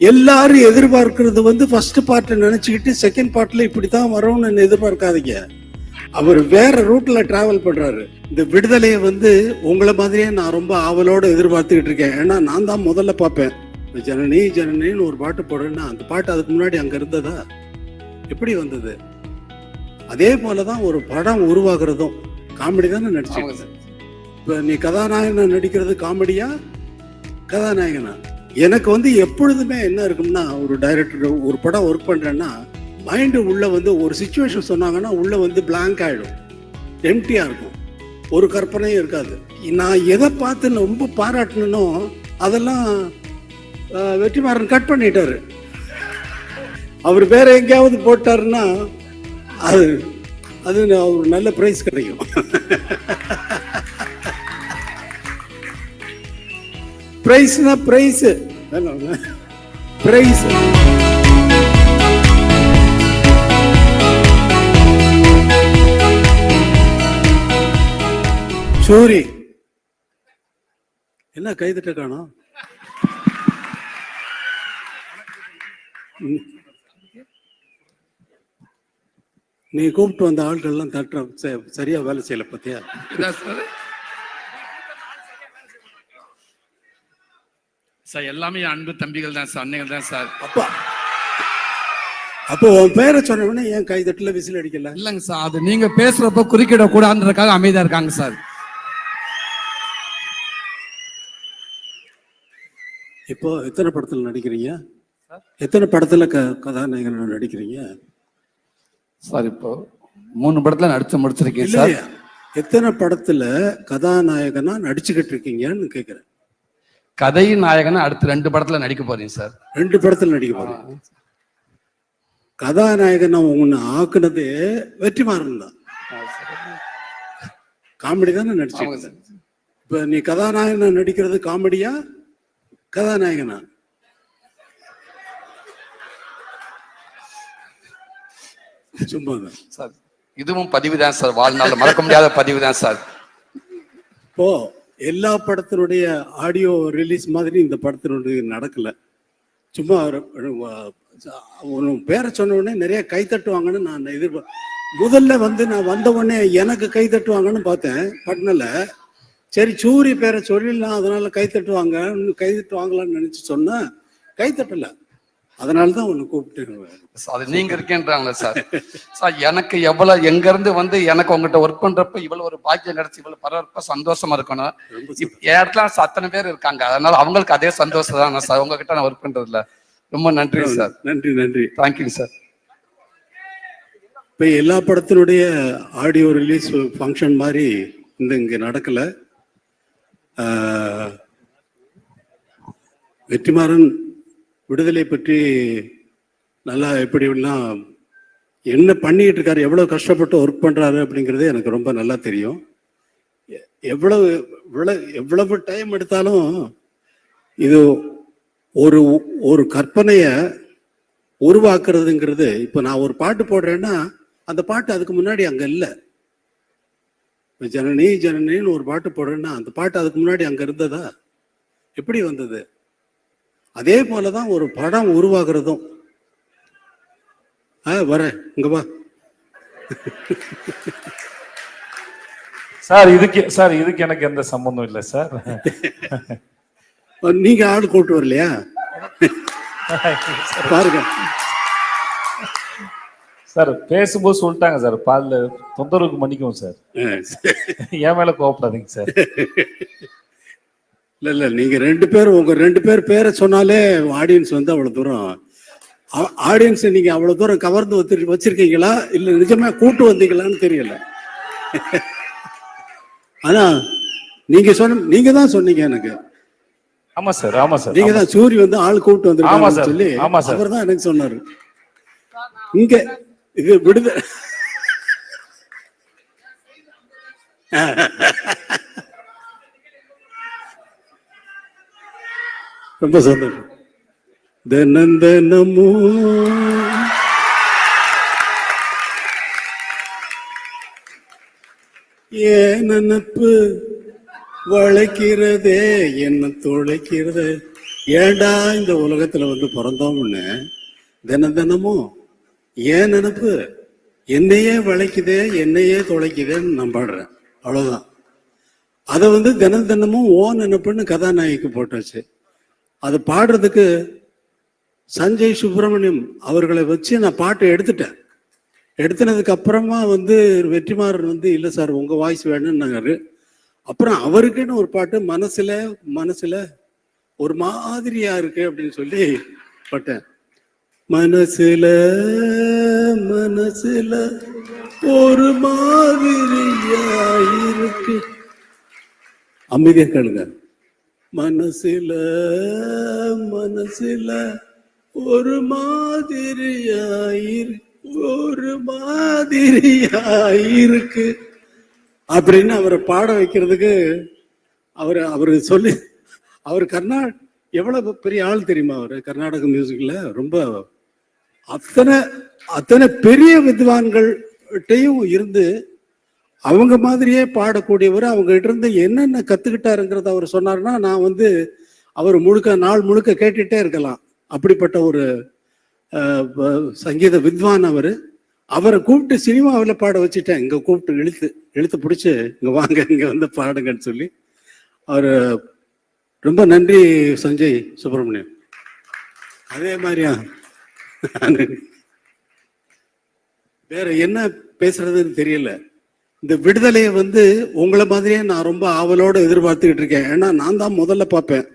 எல்லாரும் எதிர்பார்க்கிறது வந்து ஃபர்ஸ்ட் பார்ட்டை நினைச்சுக்கிட்டு செகண்ட் பார்ட்ல இப்படித்தான் வரும்னு எதிர்பார்க்காதீங்க. அவர் வேற ரூட்ல டிராவல் பண்றாரு. இந்த விடுதலையை வந்து உங்களை மாதிரியே நான் ரொம்ப ஆவலோட எதிர்பார்த்துக்கிட்டு இருக்கேன். ஏன்னா நான் தான் முதல்ல பார்ப்பேன். இந்த ஜனனி ஜனனின்னு ஒரு பாட்டு போடுறேன்னா அந்த பாட்டு அதுக்கு முன்னாடி அங்க இருந்ததா? எப்படி வந்தது? அதே போலதான் ஒரு படம் உருவாகுறதும் காமெடி தானே நடிச்சிருக்க. சார். இப்ப நீ கதாநாயகனா நடிக்கிறது காமெடியா? கதாநாயகனா? எனக்கு வந்து எப்பொழுதுமே என்ன இருக்கும்னா ஒரு டைரக்டர் ஒரு படம் ஒர்க் பண்ணுறேன்னா மைண்டு உள்ளே வந்து ஒரு சுச்சுவேஷன் சொன்னாங்கன்னா உள்ளே வந்து பிளாங்க் ஆகிடும் எம்டியாக இருக்கும். ஒரு கற்பனையும் இருக்காது. நான் எதை பார்த்து ரொம்ப பாராட்டணும்னோ அதெல்லாம் வெற்றிமாறன் கட் பண்ணிட்டாரு. அவர் வேற எங்கேயாவது போட்டாருன்னா அது அது ஒரு நல்ல ப்ரைஸ் கிடைக்கும். பிரைஸ்னா பிரைஸ் பிரைஸ் சூரி என்ன கைதட்ட காணும்? ம். நீ கூப்பிட்டு வந்த ஆட்கள்லாம் தட்டுற சரியா வேலை செய்யல பத்தியா சார் எல்லாமே என் அன்பு தம்பிகள் தான் சார் அன்னைகள் தான் சார். அப்பா. அப்போ உன் பேரை சொன்ன உடனே ஏன் கைதட்டல விசில் அடிக்கல? இல்லைங்க சார் அது நீங்க பேசுறப்ப குறுக்கிட கூடாதுன்றதுக்காக அமைதியா இருக்காங்க சார். இப்போ எத்தனை படத்துல நடிக்கிறீங்க? எத்தனை படத்துல க கதாநாயகனா நடிக்கிறீங்க? சார் இப்போ மூணு படத்துல நடிச்சு முடிச்சிருக்கேன் சார். எத்தனை படத்துல கதாநாயகனா நடிச்சுக்கிட்டு இருக்கீங்கன்னு கேக்குறேன். கதை நாயகன் அடுத்து ரெண்டு படத்துல நடிக்க போறீங்க சார். ரெண்டு படத்துல நடிக்க போறீங்க. கதாநாயகனா உன்னை ஆக்குனது வெற்றிமாறன் தான். காமெடி தானே சார். இப்ப நீ கதாநாயகனா நடிக்கிறது காமெடியா? கதாநாயகனா? சும்மா சார் இதுவும் பதிவு தான் சார். வாழ்நாள் மறக்க முடியாத பதிவு தான் சார். இப்போ எல்லா படத்தினுடைய ஆடியோ ரிலீஸ் மாதிரி இந்த படத்தினுடைய நடக்கலை. சும்மா ஒரு- உன் பேரை சொன்ன நிறைய கை தட்டுவாங்கன்னு நான் எதிர்பார்த்தேன் முதல்ல வந்து நான் வந்த உடனே எனக்கு கை தட்டுவாங்கன்னு பார்த்தேன். பட்னல சரி சூரி பேரை சொல்லிடலாம் அதனால கை தட்டுவாங்க கை தட்டுவாங்களான்னு நினச்சி சொன்னேன். கை தட்டலை. அதனால தான் உன்னை கூப்பிட்டு சார், அது நீங்க இருக்கேன்றாங்களே சார் சார் எனக்கு எவ்வளவு எங்க இருந்து வந்து எனக்கு உங்ககிட்ட ஒர்க் பண்றப்ப இவ்வளவு ஒரு பாக்கியம் கிடைச்சு இவ்வளவு பரவாயில்ல சந்தோஷமா இருக்கணும். இடத்துல அத்தனை பேர் இருக்காங்க. அதனால அவங்களுக்கு அதே சந்தோஷம் தான். சார் உங்ககிட்ட நான் ஒர்க் பண்றதுல. ரொம்ப நன்றி சார் நன்றி நன்றி. தேங்க்யூ சார் இப்போ எல்லா படத்தினுடைய ஆடியோ ரிலீஸ் ஃபங்க்ஷன் மாதிரி இந்த இங்கே நடக்கல. வெற்றிமாறன் விடுதலை பற்றி நல்லா எப்படிலாம் என்ன பண்ணிக்கிட்டு இருக்காரு எவ்வளோ கஷ்டப்பட்டு ஒர்க் பண்ணுறாரு அப்படிங்கிறது எனக்கு ரொம்ப நல்லா தெரியும். எவ்வளவு இவ்வளோ எவ்வளவு டைம் எடுத்தாலும் இது ஒரு ஒரு கற்பனையை உருவாக்குறதுங்கிறது இப்போ நான் ஒரு பாட்டு போடுறேன்னா அந்த பாட்டு அதுக்கு முன்னாடி அங்கே இல்லை. ஜனனி ஜனனின்னு ஒரு பாட்டு போடுறேன்னா அந்த பாட்டு அதுக்கு முன்னாடி அங்கே இருந்ததா? எப்படி வந்தது? அதே போலதான் ஒரு படம் உருவாகுறதும். ஆ வரேன் இங்க வா. சார் இதுக்கு சார் இதுக்கு எனக்கு எந்த சம்பந்தம் இல்லை சார். நீங்க ஆள் கூட்டு வரலையா? பாருங்க. சார் பேசும்போது சொல்லிட்டாங்க சார். பால்ல தொந்தரவுக்கு மன்னிக்கவும் சரி. என் மேல கோவப்படாதீங்க சார். இல்ல இல்ல நீங்க ரெண்டு பேரும் உங்க ரெண்டு பேர் பேரை சொன்னாலே ஆடியன்ஸ் வந்து அவ்வளவு தூரம் ஆடியன்ஸ் நீங்க அவ்வளவு தூரம் கவர்ந்து வச்சு வச்சிருக்கீங்களா இல்ல நிஜமா கூட்டு வந்தீங்களான்னு தெரியல ஆனா நீங்க சொன்ன நீங்க தான் சொன்னீங்க எனக்கு ஆமா சார் ஆமா சார் நீங்க தான் சூரி வந்து ஆள் கூப்பிட்டு சார். சொல்லி ஆமா சார். அவர் தான் எனக்கு சொன்னாரு இங்க இது விடுத ரொம்ப சந்தோஷம். தினம் ஏன் நினப்பு வளைக்கிறதே? என்ன துளைக்கிறது? ஏண்டா இந்த உலகத்துல வந்து பிறந்தோம்னு? தினம் தினமும் ஏன் நினப்பு? என்னையே வளைக்குதே என்னையே தொலைக்குதேன்னு நான் பாடுறேன். அவ்வளவுதான். அதை வந்து தினம் தினமும் ஓ நினப்புன்னு கதாநாயகிக்கு போட்டாச்சு. அது பாடுறதுக்கு சஞ்சய் சுப்பிரமணியம் அவர்களை வச்சு நான் பாட்டை எடுத்துட்டேன். எடுத்துனதுக்கு அப்புறமா வந்து வெற்றிமாறன் வந்து இல்லை சார் உங்க வாய்ஸ் வேணும்னாரு. அப்புறம் அவருக்குன்னு ஒரு பாட்டு மனசுல மனசுல ஒரு மாதிரியா இருக்கு அப்படின்னு சொல்லி பட்டேன். மனசுல மனசுல ஒரு மாதிரியா இருக்கு. அமைதியா கேளுங்க. மனசில மனசில ஒரு மாதிரியாயிரு ஒரு மாதிரியாயிருக்கு. அப்படின்னு அவரை பாட வைக்கிறதுக்கு அவர் அவரு சொல்லி அவர் கர்நா எவ்வளவு பெரிய ஆள் தெரியுமா அவர்? கர்நாடக மியூசிக்ல ரொம்ப அத்தனை அத்தனை பெரிய வித்வான்கள்கிட்டையும் இருந்து அவங்க மாதிரியே பாடக்கூடியவர் அவங்ககிட்ட இருந்து என்னென்ன கத்துக்கிட்டாருங்கிறத அவர் சொன்னார்னா நான் வந்து அவர் முழுக்க நாள் முழுக்க கேட்டுட்டே இருக்கலாம். அப்படிப்பட்ட ஒரு சங்கீத வித்வான் அவர். அவரை கூப்பிட்டு சினிமாவில் பாட வச்சுட்டேன். இங்கே கூப்பிட்டு இழுத்து இழுத்து பிடிச்சி இங்கே வாங்க இங்கே வந்து பாடுங்கன்னு சொல்லி. அவர் ரொம்ப நன்றி சஞ்சய் சுப்பிரமணியம். அதே மாதிரியா வேற என்ன பேசுறதுன்னு தெரியல. இந்த விடுதலையை வந்து உங்களை மாதிரியே நான் ரொம்ப ஆவலோடு எதிர்பார்த்துக்கிட்டு இருக்கேன். ஏன்னா நான் தான் முதல்ல பார்ப்பேன்.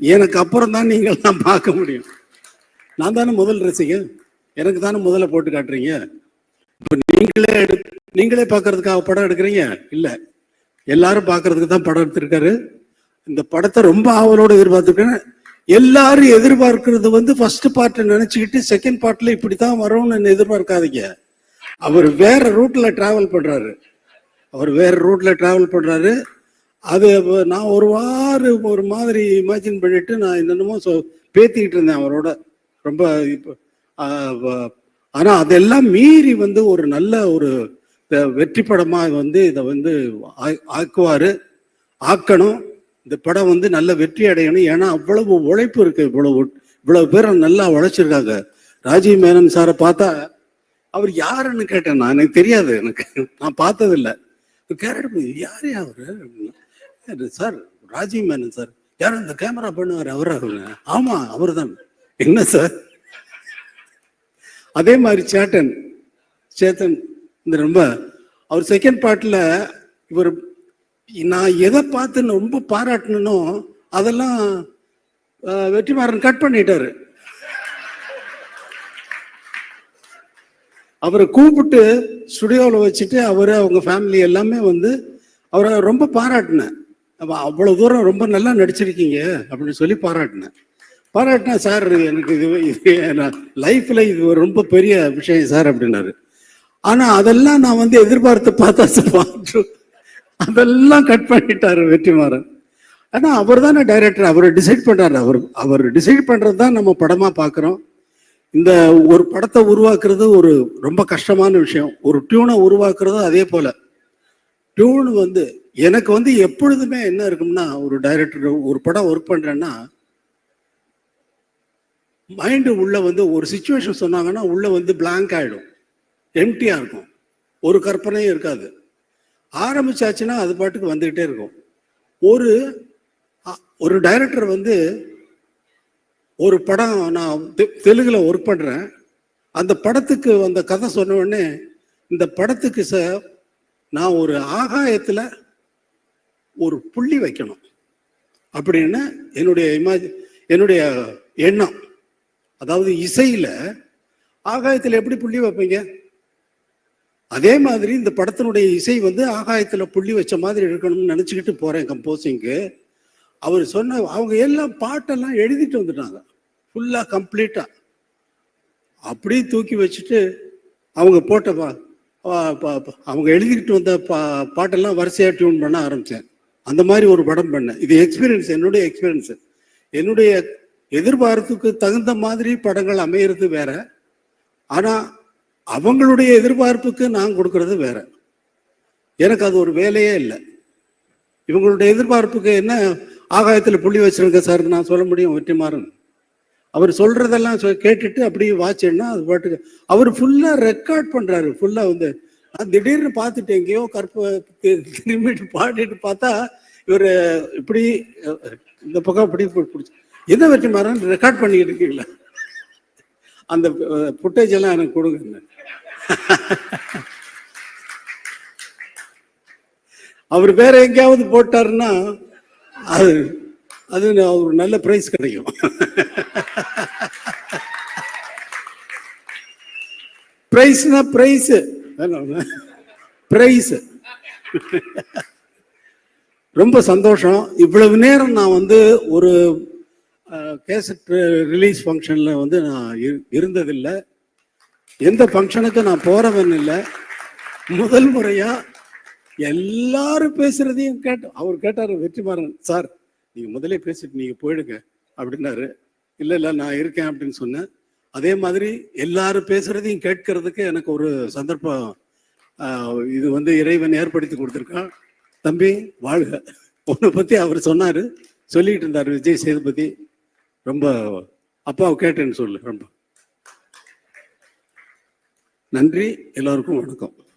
எனக்கு அப்புறம் தான் நீங்கள் தான் பார்க்க முடியும். நான் தானே முதல் ரசிகன்? எனக்கு தானே முதல்ல போட்டு காட்டுறீங்க? இப்போ நீங்களே எடு நீங்களே பார்க்கறதுக்காக படம் எடுக்கிறீங்க? இல்லை. எல்லாரும் பார்க்கறதுக்கு தான் படம் எடுத்திருக்காரு. இந்த படத்தை ரொம்ப ஆவலோடு எதிர்பார்த்துருக்கேன் எல்லாரும் எதிர்பார்க்கறது வந்து ஃபர்ஸ்ட் பார்ட்டை நினச்சிக்கிட்டு செகண்ட் பார்ட்டில் இப்படி தான் வரும்னு எதிர்பார்க்காதீங்க. அவர் வேற ரூட்ல டிராவல் பண்றாரு. அவர் வேற ரூட்ல டிராவல் பண்றாரு. அது நான் ஒரு வாரம் ஒரு மாதிரி இமேஜின் பண்ணிட்டு நான் என்னென்னமோ பேத்திக்கிட்டு இருந்தேன் அவரோட. ரொம்ப இப்போ ஆனால் ஆனா அதெல்லாம் மீறி வந்து ஒரு நல்ல ஒரு வெற்றி படமா வந்து இதை வந்து ஆ- ஆக்குவாரு. ஆக்கணும். இந்த படம் வந்து நல்ல வெற்றி அடையணும். ஏன்னா அவ்வளவு உழைப்பு இருக்கு. இவ்வளவு இவ்வளவு பேர் நல்லா உழைச்சிருக்காங்க. ராஜீவ் மேனன் சாரை பார்த்தா அவர் யாருன்னு கேட்டேன். நான் எனக்கு தெரியாது. எனக்கு நான் பார்த்ததில்ல. கேரட் யார் அவரு சார் ராஜீவ் மேனன் சார். யாரும் இந்த கேமரா பண்ணுவார் அவர் அவரு. ஆமா அவர்தான். என்ன சார்? அதே மாதிரி சேட்டன். சேத்தன் இந்த ரொம்ப அவர் செகண்ட் பார்ட்ல இவர் நான் எதை பார்த்து ரொம்ப பாராட்டணும் அதெல்லாம் வெற்றிமாறன் கட் பண்ணிட்டாரு. அவரை கூப்பிட்டு ஸ்டுடியோவில் வச்சுட்டு அவர் அவங்க ஃபேமிலி எல்லாமே வந்து அவரை ரொம்ப பாராட்டினேன். அவ்வளோ தூரம் ரொம்ப நல்லா நடிச்சிருக்கீங்க அப்படின்னு சொல்லி பாராட்டினேன். பாராட்டினா சார் எனக்கு இது இது லைஃப்பில் இது ஒரு ரொம்ப பெரிய விஷயம் சார் அப்படின்னாரு. ஆனால் அதெல்லாம் நான் வந்து எதிர்பார்த்து பார்த்தா பார்த்து அதெல்லாம் கட் பண்ணிட்டாரு வெற்றிமாறன். ஆனால் அவர் தானே டைரக்டர் அவர் டிசைட் பண்ணுறாரு அவர் அவர் டிசைட் பண்ணுறது தான் நம்ம படமாக பார்க்குறோம் இந்த ஒரு படத்தை உருவாக்குறது ஒரு ரொம்ப கஷ்டமான விஷயம். ஒரு டியூனை உருவாக்குறதும் அதே போல. டியூன் வந்து எனக்கு வந்து எப்பொழுதுமே என்ன இருக்கும்னா ஒரு டைரக்டர் ஒரு படம் ஒர்க் பண்றேன்னா மைண்டு உள்ள வந்து ஒரு சுச்சுவேஷன் சொன்னாங்கன்னா உள்ள வந்து பிளாங்க் ஆயிடும். எம்டியா இருக்கும். ஒரு கற்பனையும் இருக்காது. ஆரம்பிச்சாச்சுன்னா அது பாட்டுக்கு வந்துகிட்டே இருக்கும். ஒரு ஒரு டைரக்டர் வந்து ஒரு படம் நான் தெ- தெலுங்குல ஒர்க் பண்றேன். அந்த படத்துக்கு அந்த கதை சொன்ன உடனே இந்த படத்துக்கு சார் நான் ஒரு ஆகாயத்துல ஒரு புள்ளி வைக்கணும். அப்படின்னு என்னுடைய இமாஜி என்னுடைய எண்ணம். அதாவது இசையில ஆகாயத்தில் எப்படி புள்ளி வைப்பீங்க? அதே மாதிரி இந்த படத்தினுடைய இசை வந்து ஆகாயத்தில் புள்ளி வச்ச மாதிரி இருக்கணும்னு நினச்சிக்கிட்டு போகிறேன் கம்போசிங்க்கு அவர் சொன்ன அவங்க எல்லாம் பாட்டெல்லாம் எழுதிட்டு வந்துட்டாங்க. ஃபுல்லாக கம்ப்ளீட்டாக அப்படியே தூக்கி வச்சுட்டு அவங்க போட்ட பா- பா- அவங்க எழுதிக்கிட்டு வந்த பா பாட்டெல்லாம் வரிசையாக டியூன் பண்ண ஆரம்பித்தேன் அந்த மாதிரி ஒரு படம் பண்ணேன். இது எக்ஸ்பீரியன்ஸ் என்னுடைய எக்ஸ்பீரியன்ஸு என்னுடைய எதிர்பார்ப்புக்கு தகுந்த மாதிரி படங்கள் அமையிறது வேற. ஆனால் அவங்களுடைய எதிர்பார்ப்புக்கு நான் கொடுக்கறது வேற. எனக்கு அது ஒரு வேலையே இல்லை. இவங்களுடைய எதிர்பார்ப்புக்கு என்ன ஆகாயத்தில் புள்ளி வச்சிருக்க சார் நான் சொல்ல முடியும் வெற்றிமாறன். அவர் சொல்றதெல்லாம் சொ- கேட்டுட்டு அப்படியே வாட்சேன்னா அது பாட்டுக்கு அவர் ஃபுல்லா ரெக்கார்ட் பண்றாரு ஃபுல்லா வந்து. நான் திடீர்னு பார்த்துட்டு எங்கேயோ கற்ப திரும்பிட்டு பாடிட்டு பார்த்தா இவர் இப்படி இந்த பக்கம் இப்படி பிடிச்சி. என்ன வெற்றிமாறன் ரெக்கார்ட் பண்ணிக்கிட்டு இருக்கீங்களா? அந்த ஃபுட்டேஜ் எல்லாம் எனக்கு கொடுங்க. அவர் வேற எங்கேயாவது போட்டாருன்னா அது அது ஒரு நல்ல பிரைஸ் கிடைக்கும். பிரைஸ்னா பிரைஸ் பிரைஸ் ரொம்ப சந்தோஷம். இவ்வளவு நேரம் நான் வந்து ஒரு கேசட் ரிலீஸ் ஃபங்க்ஷனில் வந்து நான் இரு- இருந்ததில்லை. எந்த ஃபங்க்ஷனுக்கும் நான் போகிறவன் இல்லை. முதல் முறையாக எல்லாரும் பேசுறதையும் கேட்டு அவர் கேட்டாரு வெற்றிமாறன் சார் நீங்க முதலே பேசிட்டு நீங்க போயிடுங்க அப்படின்னாரு. இல்ல இல்ல நான் இருக்கேன் அப்படின்னு சொன்னேன். அதே மாதிரி எல்லாரும் பேசுறதையும் கேட்கறதுக்கு எனக்கு ஒரு சந்தர்ப்பம் இது வந்து இறைவன் ஏற்படுத்தி கொடுத்துருக்கான். தம்பி வாழ்க. உன்னை பத்தி அவர் சொன்னாரு. சொல்லிட்டு இருந்தார் விஜய் சேதுபதி. ரொம்ப அப்பாவை கேட்டேன்னு சொல்லு ரொம்ப. நன்றி. எல்லோருக்கும் வணக்கம்.